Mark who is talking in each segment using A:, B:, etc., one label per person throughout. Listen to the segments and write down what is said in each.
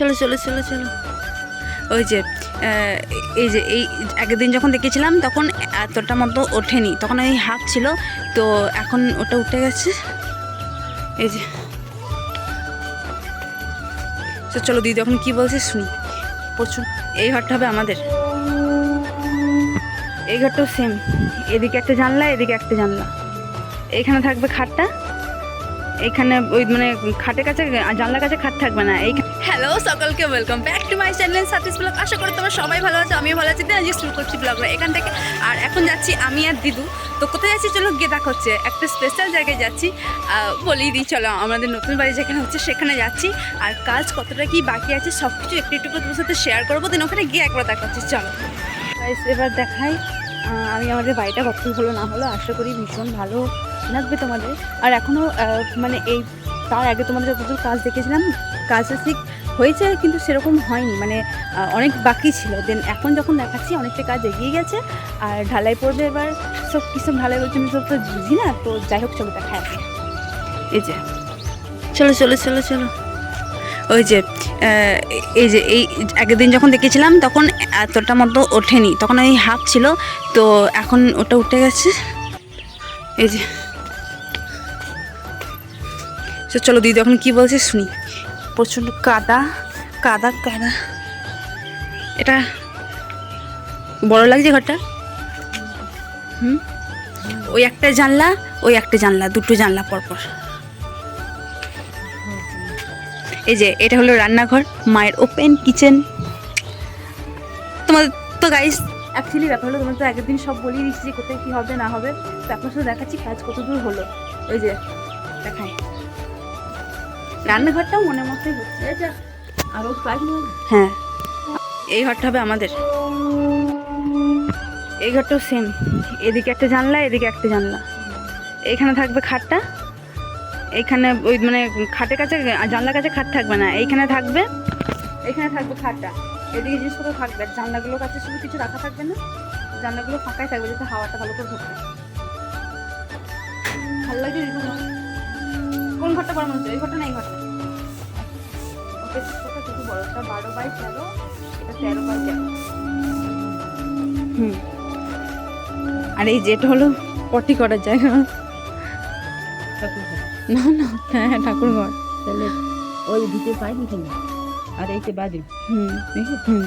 A: চলো চলো চলো চলো। ওই যে এই যে, এই আগের দিন যখন দেখেছিলাম, তখন এতটা মতো ওঠেনি। তখন ওই হাফ ছিল, তো এখন ওটা উঠে গেছে। এই যে। তো চলো, দিদি এখন কি বলছে শুনি। প্রচুর, এই ঘরটা হবে আমাদের। এই ঘরটাও সেম এদিকে একটা জানলা, এদিকে একটা জানলা। এইখানে থাকবে খাটটা। এখানে ওই মানে খাটের কাছে জানলার কাছে খাট থাকবে না, এই হ্যালো সকলকে welcome back to my channel Satis vlog আশা করি তোমরা সবাই ভালো আছো, আমিও ভালো আছি। আজকে শুরু করছি ব্লগটা এখান থেকে। আর এখন যাচ্ছি আমি আর দিদু। তো কোথায় যাচ্ছি চলো গিয়ে দেখা হচ্ছে। একটা স্পেশাল জায়গায় যাচ্ছি। বলেই দিই, চলো আমাদের নতুন বাড়ি যেখানে হচ্ছে সেখানে যাচ্ছি। আর কাজ কতটা কি বাকি আছে সব কিছু একটু একটু করে তোমার সাথে শেয়ার করব। দেন ওখানে গিয়ে একবার দেখা হচ্ছে, চলো। এবার দেখাই। আমি আমাদের বাড়িটা কত হলো না হলো, আশা করি ভীষণ ভালো। লাগবে তোমাদের। আর এখনও মানে এই, তার আগে তোমাদের যতদূর কাজ দেখেছিলাম কাজটা ঠিক হয়েছে, কিন্তু সেরকম হয়নি। মানে অনেক বাকি ছিল। দেন এখন যখন দেখাচ্ছি, অনেকটা কাজ এগিয়ে গেছে। আর ঢালাই পড়বে এবার, সব কিছু ঢালাই বলছে আমি সব তো বুঝি না, তো যাই হোক, চলো দেখা আগে এই যে, চলো চলো চলো চলো। ওই যে এই যে, এই আগের দিন যখন দেখেছিলাম, তখন এতটা মতো ওঠেনি। তখন ওই হাফ ছিল, তো এখন ওটা উঠে গেছে। এই যে। তো চলো দিদি এখন কী বলছে শুনি। প্রচণ্ড কাদা কাদা কাদা। এটা বড় লাগছে ঘরটা? হুম? ওই একটা জানলা, ওই একটা জানলা, দুটো জানলা পরপর। এই যে, এটা হলো রান্নাঘর, মায়ের ওপেন কিচেন তোমাদের তো গাইস অ্যাকচুয়ালি ব্যাপার হলো তোমার তো আগের দিন সব বলিয়ে দিচ্ছি যে কোথায় কী হবে, না হবে। তো সাথে দেখাচ্ছি কাজ কত দূর হলো। ওই যে, দেখাই। রান্নাঘরটাও মনের মতোই হচ্ছে।
B: আরও কাজ
A: হ্যাঁ। এই ঘরটা হবে আমাদের। এই ঘরটাও সেম এদিকে একটা জানলা এদিকে একটা জানলা। এইখানে থাকবে খাটটা। এইখানে ওই মানে খাটের কাছে জানলার কাছে খাট থাকবে না। এইখানে থাকবে এইখানে থাকবে খাটটা। এদিকে জিনিসপত্র থাকবে। আর জানলাগুলোর কাছে শুধু কিছু রাখা থাকবে না। জানলাগুলো ফাঁকাই থাকবে যাতে হাওয়াটা ভালো করে ঢুকবে ভালো লাগছে কোন ঘরটা হচ্ছে? এই ঘরটা না এই ঘরটা? ওকে ছোটটা কিছু বড়টা বারো বাই তেরো এটা তেরো বাই তেরো। হুম। আর এই যেটা হলো পটি করার জায়গা। না না হ্যাঁ হ্যাঁ ঠাকুর ঘর
B: তাহলে ওই দিতে পাইনি কেন আর এইতে বাজে
A: হুম হুম।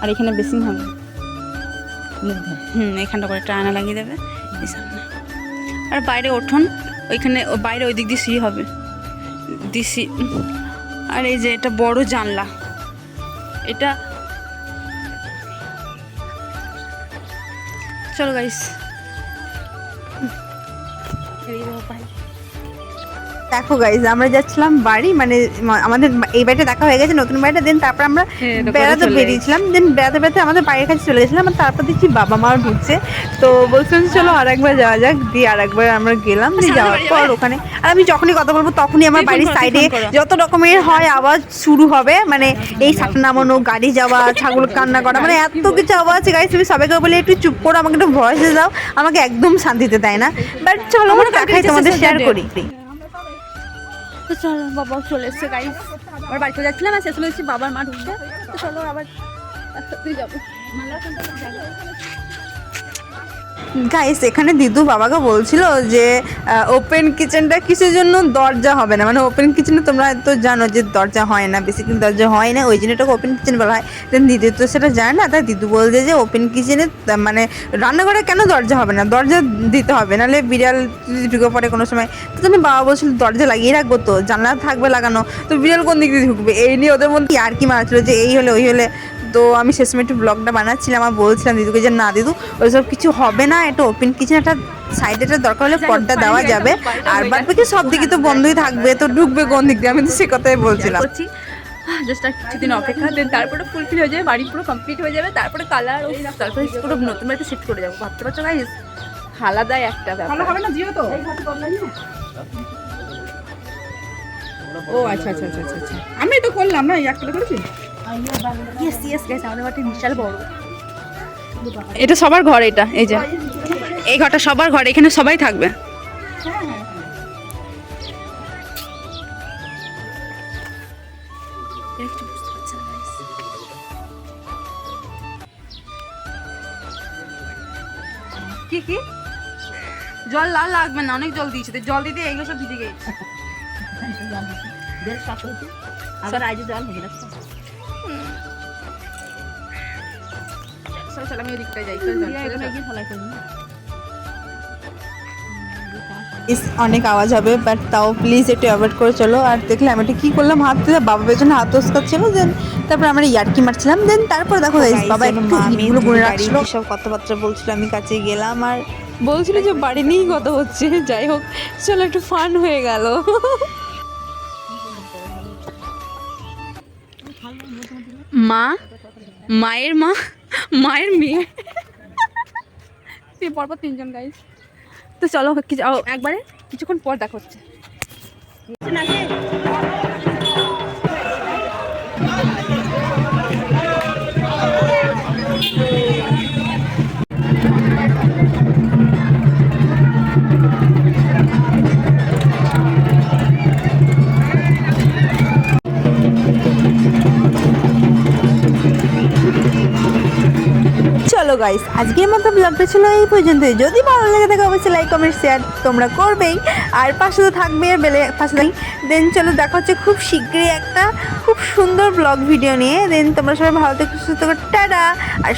A: আর এখানে বেসিন হবে। হুম এখানটা করে একটা আয়না লাগিয়ে দেবে। আর বাইরে উঠোন ওইখানে ও বাইরে ওই দিক দিয়ে সিঁড়ি হবে। দিসি আর এই যে এটা বড় জানলা। এটা চলো গাইস
C: দেখো গাইজ আমরা যাচ্ছিলাম বাড়ি মানে আমাদের এই বাড়িটা দেখা হয়ে গেছে নতুন বাড়িটা দেন তারপর আমরা
A: হ্যাঁ,
C: বেড়াতে বেরিয়েছিলাম দেন বেড়াতে বেড়াতে আমাদের বাড়ির কাছে চলে গেছিলাম আর তারপর দেখছি বাবা মাও ঢুকছে তো বলছিলাম চলো আর একবার যাওয়া যাক দিয়ে আর একবার আমরা গেলাম দিয়ে যাওয়ার পর ওখানে আর আমি যখনই কথা বলব তখনই আমার বাড়ির সাইডে যত রকমের হয় আওয়াজ শুরু হবে মানে এই সাপটা নামানো গাড়ি যাওয়া ছাগল কান্না করা মানে এত কিছু আওয়াজ আছে গাইজ তুমি সবাইকে বলে একটু চুপ করো আমাকে একটু ভয়েসে দাও আমাকে একদম শান্তিতে দেয় না। বাট চলো আমরা দেখাই তোমাদের শেয়ার করি
A: তো চলো বাবা চলে এসছে গাইস আমার বাড়িতে যাচ্ছিলাম আর শেষ হয়েছি বাবার মা ঢুকছে তো চলো আবার তুই যাব।
C: গাইস এখানে দিদু বাবাকে বলছিল যে ওপেন কিচেনটা কিসের জন্য? দরজা হবে না। মানে ওপেন কিচেনে তোমরা তো জানো যে দরজা হয় না বেশি কিন্তু দরজা হয় না, ওই জন্য এটাকে ওপেন কিচেন বলা হয়। দেন দিদু তো সেটা জানে না, তাই দিদু বলছে যে ওপেন কিচেনে মানে রান্নাঘরে কেন দরজা হবে না? দরজা দিতে হবে, নাহলে বিড়াল যদি ঢুকে পড়ে কোনো সময়। তো তুমি বাবা বলছিল, দরজা লাগিয়ে রাখব তো, জানলা থাকবে লাগানো। তো বিড়াল কোন দিক দিয়ে ঢুকবে? এই নিয়ে ওদের মধ্যে আর কি মারাচ্ছিল যে, এই হলে, ওই হলে তো আমি শেষমেশ একটু ব্লগটা বানাচ্ছিলাম আর বলছিলাম দিদুকে যে না দিদু ওইসব কিছু হবে না একটা ওপেন কিচেন একটা সাইডে একটা দরকার হলে পর্দা দেওয়া যাবে। আর বাদ বাকি সব দিকে তো বন্ধই থাকবে তো ঢুকবে কোন দিক দিয়ে? আমি তো সে কথাই বলছিলাম।
A: করছি জাস্ট আর কিছুদিন অপেক্ষা দেন তারপরে ফুলফিল হয়ে যাবে বাড়ি পুরো কমপ্লিট হয়ে যাবে তারপরে কালার ওই তারপরে পুরো নতুন বাড়িতে শিফট করে যাব। ভাবতে পারছ গাইস আলাদাই একটা ব্যাপার।
B: ভালো হবে না জিও তো? ও আচ্ছা আচ্ছা আচ্ছা আচ্ছা আচ্ছা। আমি তো করলাম না এই একটা করেছি?
A: ইয়েস ইয়েস গাইস আমাদের বাড়িটা বিশাল বড়। এটা সবার ঘর এটা এই যে। এই ঘরটা সবার ঘর এখানে সবাই থাকবে। কি কি? জল লাল লাগবে না অনেক জল দিয়েছে। জল দিতে এইগুলো সব ভিজে গেছে।
B: সাফ হয়েছে আবার আজ জল হবে। না
A: চলো আমি যাই চল, চল,
C: অনেক আওয়াজ হবে বাট তাও প্লিজ একটু অ্যাভয়েড করে চলো। আর দেখলে আমি এটা কী করলাম হাত তুলে বাবা পেছনে হাত ওসকাচ্ছিল দেন তারপর আমরা ইয়ার্কি মারছিলাম দেন তারপর দেখো guys, বাবা একটু গুনে রাখছিল। সব কথাবার্তা বলছিল আমি কাছে গেলাম আর বলছিল যে বাড়ি নিয়েই কথা হচ্ছে যাই হোক চলো একটু ফান হয়ে গেল।
A: মা মায়ের মা। মায়ের মেয়ে। তুই পরপর তিনজন গাইস তো চলো কিছু একবারে কিছুক্ষণ পর দেখা হচ্ছে।
C: গাইস আজকের মতো ব্লগটা ছিল এই পর্যন্তই। যদি ভালো লেগে থাকে, অবশ্যই লাইক কমেন্ট শেয়ার তোমরা করবেই। আর পাশে তো থাকবে বেলে পাশে দেন চলো, দেখা হচ্ছে খুব শীঘ্রই একটা খুব সুন্দর ব্লগ ভিডিও নিয়ে। দেন তোমরা সবাই ভালো থেকে, সুস্থ টাটা। আর